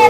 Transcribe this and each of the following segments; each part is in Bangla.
আর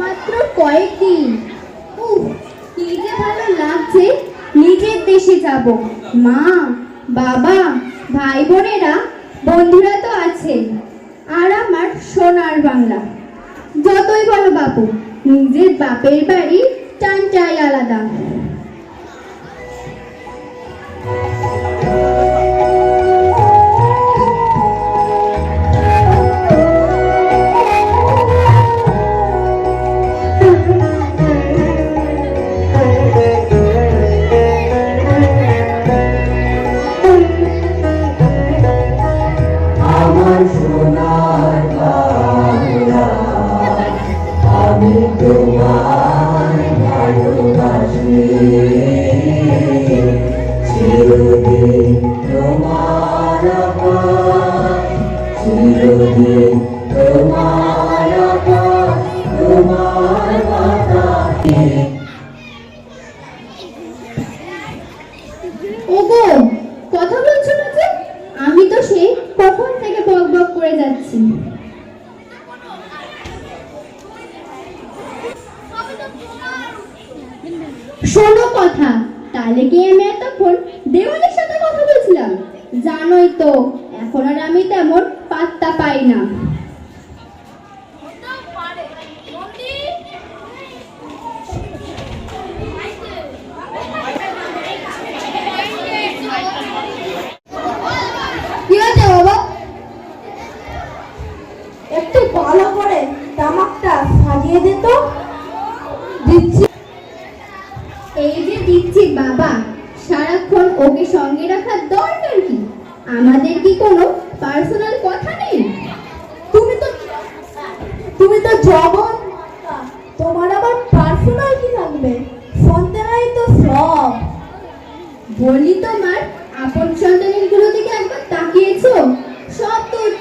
মাত্র কয়েকদিন। কি যে ভালো লাগছে, নিজের দেশে যাব। মা, বাবা ভাই বোনেরা বন্ধুরা তো আছেন। আর আমার সোনার বাংলা। যতই বলো বাপু, নিজের বাপের বাড়ি টানটাই আলাদা।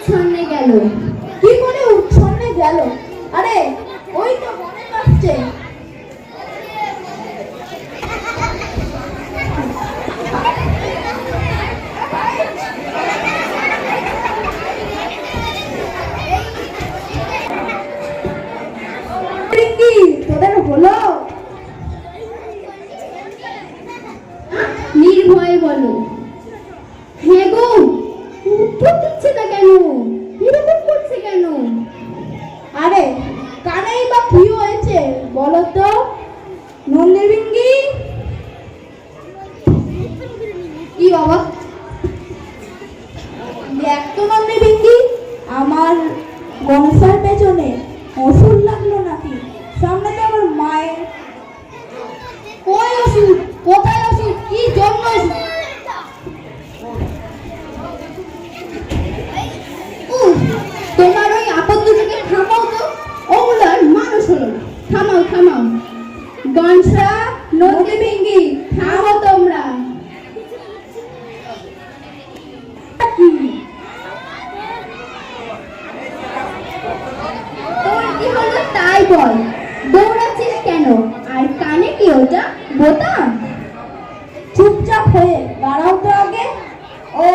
উচ্ছন্নে গেল। কি করে উচ্ছন্নে গেল? আরে, ওই তো মনে পাচ্ছে তোদের হলো? হ্যাঁ, নির্ভয় বলো। living game. You are বল, দৌড়াচ্ছিস কেন? আর কানে কি ওটা বোতাম? চুপচাপ হয়ে, দাঁড়াও তো আগে। ও,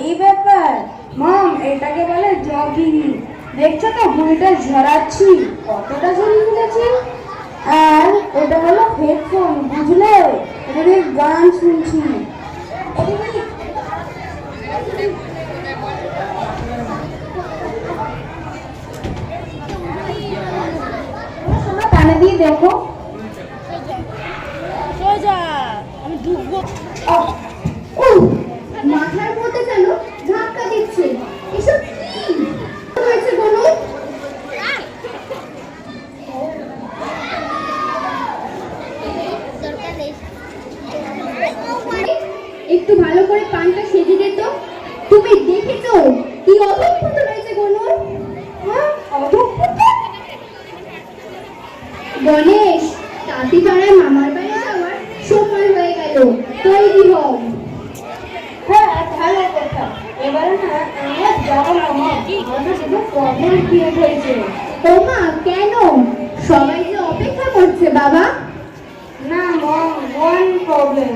এই ব্যাপার। মাম, এটাকে বলে জগিং দেখছ তো, ভুঁড়িটা ঝরাচ্ছি। কতটা ঝরিয়ে ফেলেছি আর ওটা হলো হেডফোন বুঝলে? এটা গান শুনছি। দেখো। সোজা। আমি ঢুকবো। ওমা কেন? সবাই অপেক্ষা করছে বাবা। না মম ওয়ান প্রবলেম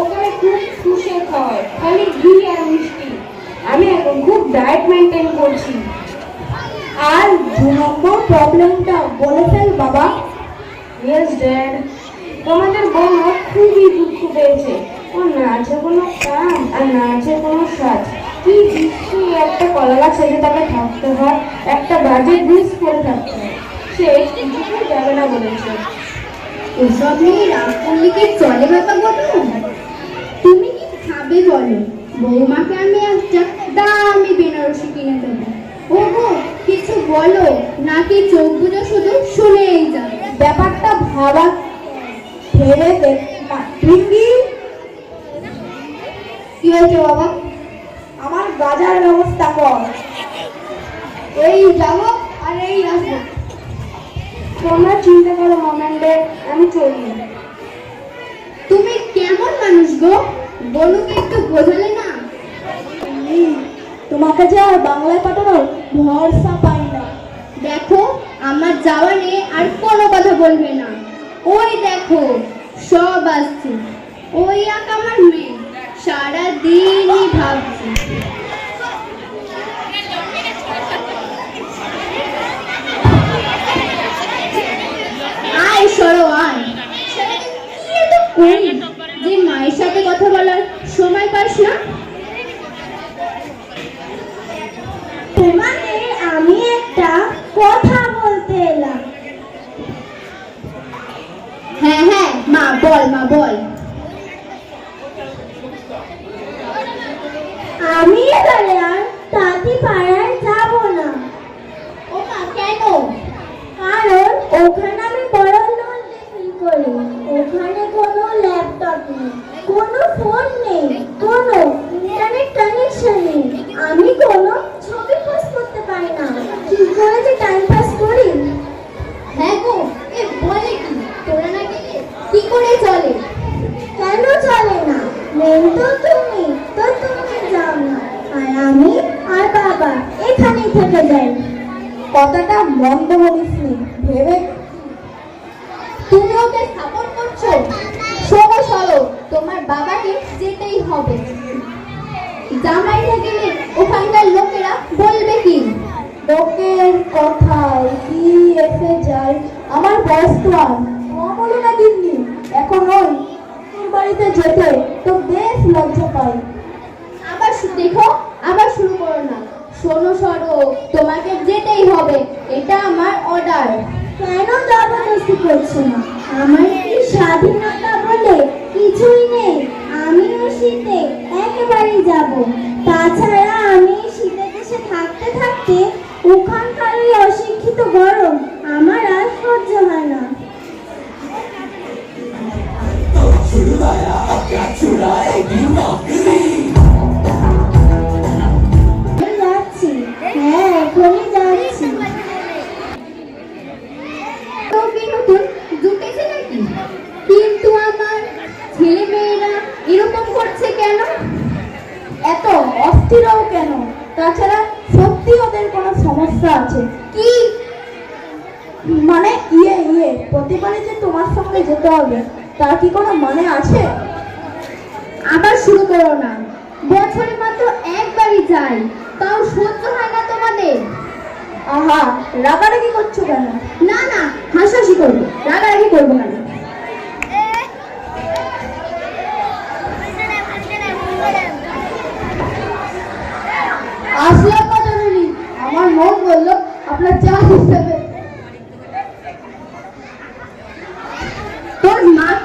ওখানে খুব সুশে খাওয়ায় খালি ঘি মিষ্টি। আমি খুব ডায়েট মেনটেন করছি। আর দু প্রবলেমটা বলে বাবা। ইয়েস ড্যাড তোমাদের বোন খুবই দুঃখ পেয়েছে। ও না আছে কোনো কাম আর না আছে কোনো সাজ। কি বিশ্রী একটা কলা গাছ ছেড়ে তাকে থাকতে হয়, একটা বাজে ড্রেস পরে থাকতে হয়। সে যাবে না বলেছে। ওসব নিয়ে রাগ কি চলে বাবা বলো। তুমি কি খাবে বলো? বৌমাকে আমি একটা দামি বেনারসি কিনে দেবো। ওগো, কিছু বলো, নাকি চোখ বুঝে শুধু শুনেই যাবে? ব্যাপারটা ভাবা ভেবে দেখ কি হয়েছে বাবা? বাজার ব্যবস্থা কর। এই যাব আর এই আসব। তোমরা চিন্তা করো মোমেন্টে আমি চলি তুমি কেমন মানুষ গো? বনুকে একটু বোঝালে না? তোমাকে যে বাংলায় পাঠানোর ভরসা পাই না। দেখো আমার যাওয়া নিয়ে আর কোনো কথা বলবে না। ওই দেখো সব আসছে। ওই এক আমার মেয়ে সারাদিনই ভাবছি। কি যে মায়ের সাথে কথা বলার সময় পাস না? আমি একটা কথা বলতে এলাম। হ্যাঁ হ্যাঁ মা বল মা বল। আমি এবারে আর তাঁতি পাড়ায় যাব না। ও মা কেন? কারণ ওখানে আমি বড় লোন বিক্রি করি। ওখানে কোনো ফোন নেই। কোনো ইন্টারনেট কানেকশন নেই। আমি কোনো ছবি পোস্ট করতে পারি না। কি করে যে টাইম পাস করি? হ্যাঁ গো এ বলে কি? তোরা না গেলে কি করে চলে? কেন চলে না? মেন তো তুমি তো তুমি যাও না আর আমি আর বাবা এখানেই থেকে যাই। কথাটা মন্দ বলিসনি। ভেবে তুমি ওকে সাপোর্ট করছ সরো সরো তোমার বাবাকে যেতেই হবে। জামাই না গেলে ওখানকার লোকেরা বলবে কি? লোকের কথায় কি এসে যায়? আমার বয়স তো আর। হলো না দিননি এখন ওই তোর বাড়িতে যেতে তো বেশ লজ্জা পাই আবার দেখো, আবার শুরু করো না। শোনো সরো তোমাকে যেতেই হবে। এটা আমার অর্ডার কেন জবরদস্তি করছ না? আমার কি স্বাধীনতা বলে কিছুই নেই, আমিও শীতে একেবারেই যাব। তাছাড়া আমি শীতে দেশে থাকতে থাকতে ওখানকার ওই অশিক্ষিত গরম আমার আর সহ্য হয় না। আমি কেন? এত অস্থিরও কেন? তাছাড়া সত্যি ওদের কোনো সমস্যা আছে? কি? মানে ইয়ে ইয়ে প্রতিবারে যে তোমার সঙ্গে যেতে হবে, তার কি কোনো মানে আছে? আবার শুরু করো না। বছরে মাত্র একবারই যাই, তাও সহ্য হয় না তোমাদের। আহা, রাগারাগি করছ কেন? না না, হাসাহাসি করব, রাগারাগি করব কেন আসলাম না জরুরি আমার মন বলল আপনার চা হিসেবে। তোর মাকে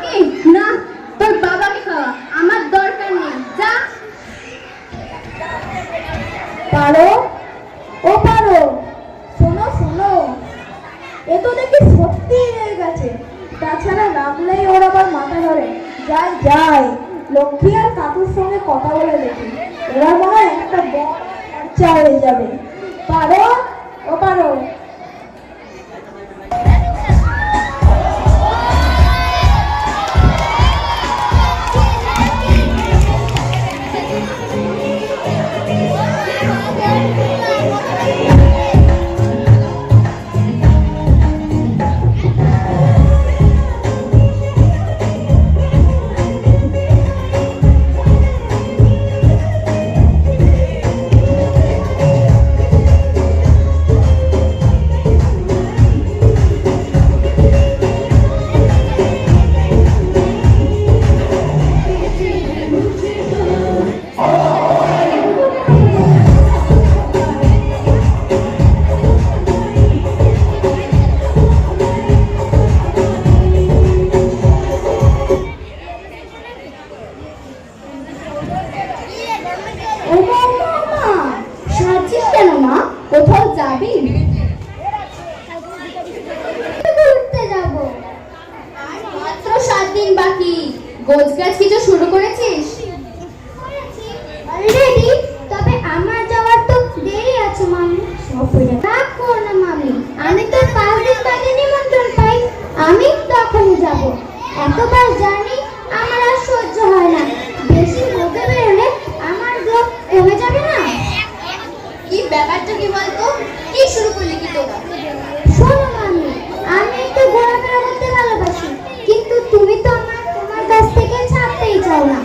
শুরু করলি কি তোরা শোনো মামি আমি একটু ঘোরাফেরা করতে ভালোবাসি কিন্তু তুমি তো আমার তোমার কাছ থেকে ছাড়তেই চাও না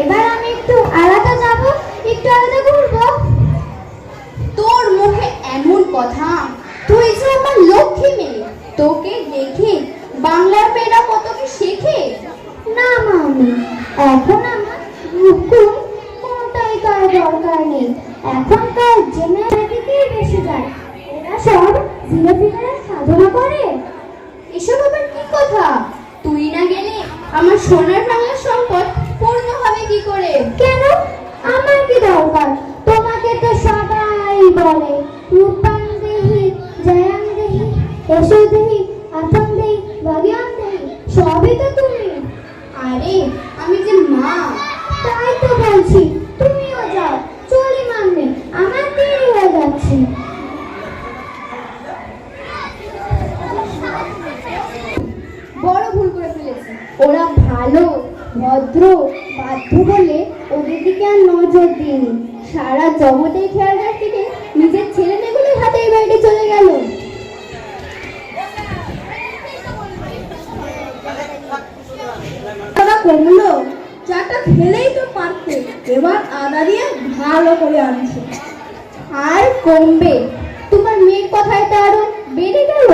এবার আমি একটু আলাদা যাব একটু আলাদা ঘুরবো তোর মুখে এমন কথা তুই যে আমার লক্ষ্মী মেয়ে তোকে দেখে বাংলার মেয়েরা কত কি শেখে না মামি এখন আমার রূপগুণ কোনটাই তার দরকার নেই এখনকার জেনারেটিকেই বেশি যায় এরা সব ধীরে ধীরে সাধনা করে এসব আবার কি কথা তুই না গেলে আমার সোনার বাংলা সম্পদ পূর্ণ হবে কি করে? কেন? আমার কি দরকার? তোমাকে তো সবাই বলে রূপান দেহি জয়ান দেহি এসো দেহি আতং দেহি ভগবান দেহি সবই তো তুমি। আরে আমি যে মা। তাই তো বলছি তুমিও যাও চলি মামনি আমার দেরি হয়ে যাচ্ছে বড় ভুল করে ফেলেছি ওরা ভালো ভদ্র বাধ্য বলে ওদের দিকে আর নজর দিইনি। সারা জগতেই খেয়াল রাখতে নিজের ছেলে মেয়েগুলোর হাতেই বাইরে চলে গেল। কমলো, চাটা খেলেই তো পারতে, এবার আদা দিয়ে ভালো করে আনছে। আর কমবে, তোমার মেয়ের কথায় তো আরও বেড়ে গেল।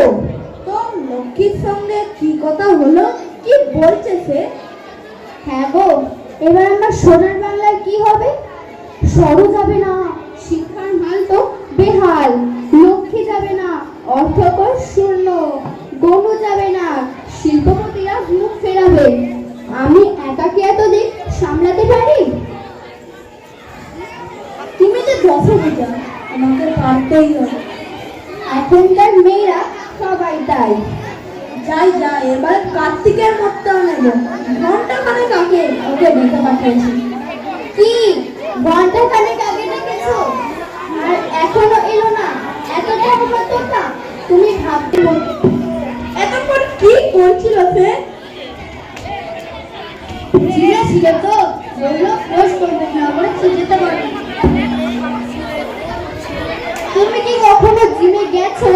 তো লক্ষ্মীর সঙ্গে কি কথা হলো, কি বলছে সে? হ্যাঁ গো, এবার আমার সোনার বাংলায় কি হবে? সরু যাবে না, শিক্ষার হাল তো বেহাল, লক্ষ্মী যাবে না অর্থকর শূন্য গনু যাবে না, শিল্পপতিরা মুখ ফেরাবে। আমি একাকে এত দিক সামলাতে পারি? তুমি তো বুঝা আমাকে পারতেই হবে। এখনকার মেয়েরা সবাই তাই। যাই যাই এবার কার্তিকের মতটাও নেব। ঘণ্টা খানে কাকে ওকে ডেকে পাঠিয়েছি। কি? ঘণ্টা খানেক আগে ডেকেছো? আর এখনও এলো না। এতটা হলো তোমরা তুমি ভাবতে এতক্ষণ কি করছিল সে? ছিল তো বলল রোজ করবে না বলে যেতে পারবে তুমি কি কখনো জিমে গেছো?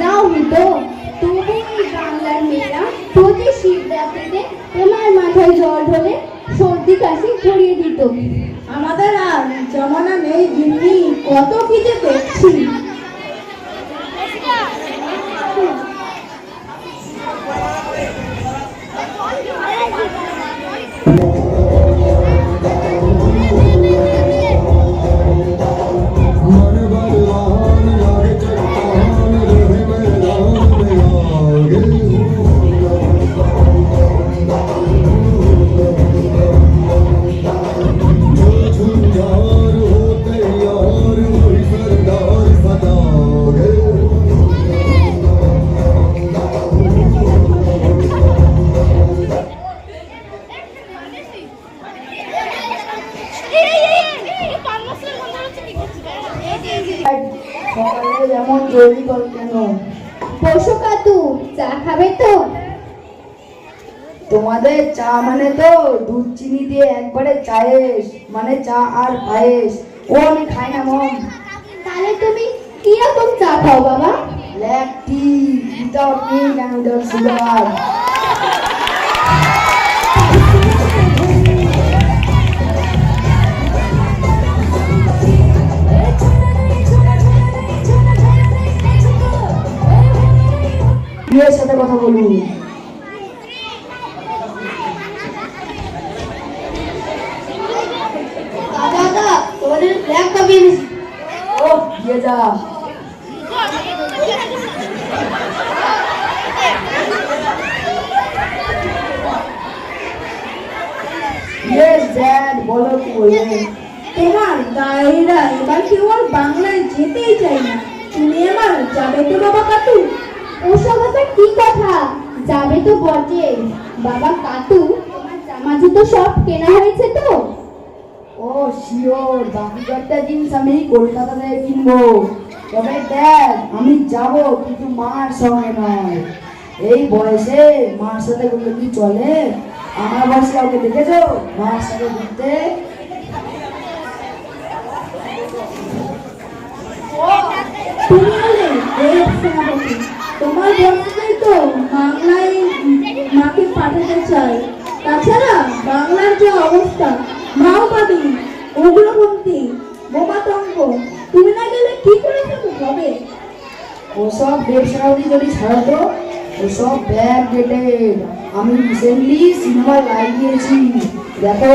যাওনি তো। বাংলার মেয়েরা প্রতি শিবরাত্রিতে তোমার মাথায় জল হলে সর্দি কাশি ছড়িয়ে দিত। আমাদের আর জমানা নেই কত কি যে দেখছি। চায়েস মানে চা আর পায়েস। ও আমি খাই না মম। তাহলে তুমি কীরকম চা খাও বাবা? Black tea without milk and without sugar. সাথে কথা বলুন। তোমাদের ব্ল্যাক কফি এনেছি? ও, দিয়ে যা। বলো এবার কেউ আর বাংলায় যেতেই চাই না। তুমি এবার যাবে তো বাবা কাটু ওসব আবার কি কথা? যাবে তো বটে। বাবা কাতু তোমার জামা সব কেনা হয়েছে তো? ও শিওর বাকি কয়েকটা জিনিস আমি কলকাতা থেকে কিনবো। তবে দেখ, আমি যাব, কিন্তু মার সঙ্গে নয়। এই বয়সে মার সাথে ঘুরলে কি চলে? আমার বয়সে কাউকে দেখেছ? মার সাথে ঘুরতে? তোমার বন্ধুদের তো বাংলায় মাকে পাঠাতে চাই তাছাড়া বাংলার যে অবস্থা মাওবাদী উগ্রপন্থী বোমাতঙ্ক তুমি না গেলে কি করে হবে ওসব ব্যবসায়ী যদি ছাড়াতো ওসব ব্যাগ ডেটেড আমি রিসেন্টলি সিনেমায় লাইন দিয়েছি। দেখো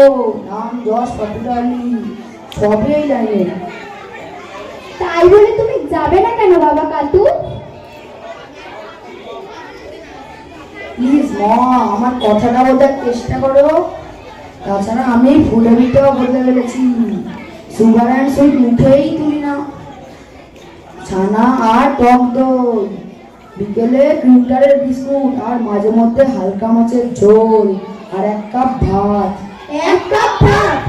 নাম যশ পাটুরালি সবই লাইনে তাই বলে তুমি যাবে না কেন বাবা কাতু প্লিজ মা আমার কথাটা বোঝার চেষ্টা করো। তাছাড়া আমি ফুলবিতেও বলতে পেরেছি। সুগার অ্যান্ড সুইট মুখেই তুলি না। ছানা আর টক দই। বিকেলে ক্রিমটারের বিস্কুট আর মাঝে মধ্যে হালকা মাছের ঝোল আর এক কাপ ভাত। এক কাপ ভাত?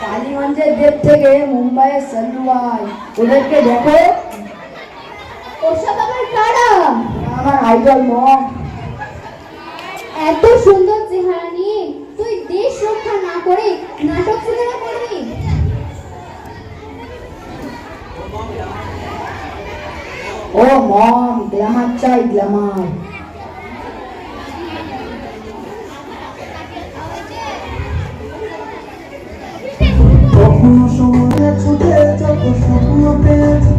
কালীগঞ্জের দেব থেকে মুম্বাইয়ের সালুয়াই ওদেরকে দেখো। কারা? আমার আইডল মম। এত সুন্দর চেহারা তুই দেশ রক্ষা না করে নাটক সিনেমা করবি? ও মম গ্ল্যামার চাই গ্ল্যামার। সময় ছুটে যত স্বপ্ন পেয়েছি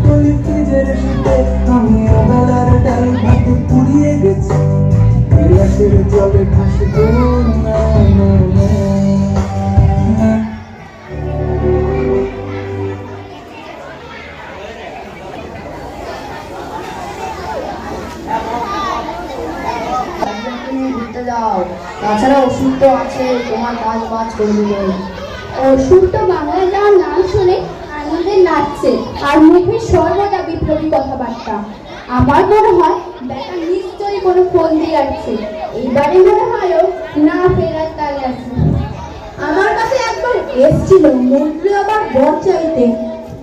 আমি বেলার ডাল ভাত পুড়িয়ে গেছি। বিলাসের জলে ভাসি যাও। তাছাড়া ওষুধ তো আছে, তোমার কাজ বাজ করে দেবে। তো বাংলায় যাওয়ার নাম শুনে আনন্দে নাচছে, আর মুখে সর্বদা বিপ্লবী কথাবার্তা। আমার মনে হয় বেটা নিশ্চয়ই কোনো ফোন দিয়ে আসছে। এইবারে মনে হয় না ফেরার তালে আছে। আমার কাছে একবার এসছিল, মন্ত্রী আবার বর চাইতে।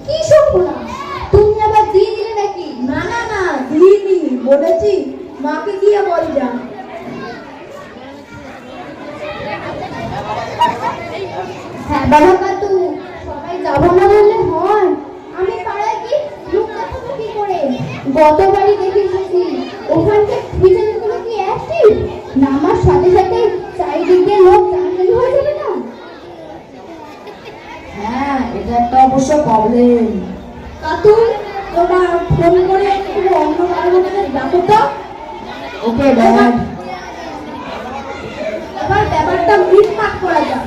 কি সম্পূর্ণ তুমি আবার দিয়ে দিলে নাকি? না না না, দিইনি, বলেছি, মাকে গিয়ে বল যা। হ্যাঁ বাবা কাতু সবাই হয়। গতবারই দেখে এসেছি ওখানকার বিজনেসগুলো কি অ্যাক্টিভ নামার সাথে সাথে চারিদিকে লোক টানাটানি হয়ে যাবে না হ্যাঁ এটা একটা অবশ্য প্রবলেম কাতু তোমার ফোন করে একটু অন্য কারণে ডাকো তো ওকে ড্যাড এবার ব্যাপারটা মিটমাট করা যাক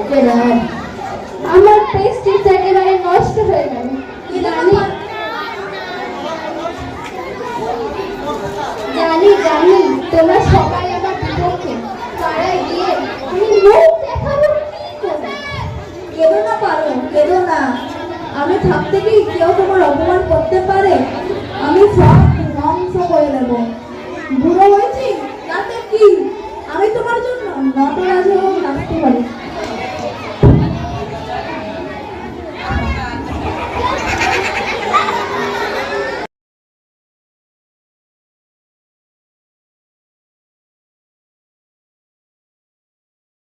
ওকে ড্যাড আমার প্রেস্টিজ একেবারে নষ্ট হয়ে গেল জানি জানি, তোমরা সবাই আমার বিপক্ষে পাড়ায় গিয়ে আমি মুখ দেখাবো কেঁদো না পারো, কেঁদো না। আমি থাকতে কি কেউ তোমার অপমান করতে পারে। আমি সব ধ্বংস করে দেব। বুড়ো হয়েছি, তাতে কি? আমি তোমার জন্য নটরাজ হয়েও নাচতে পারি।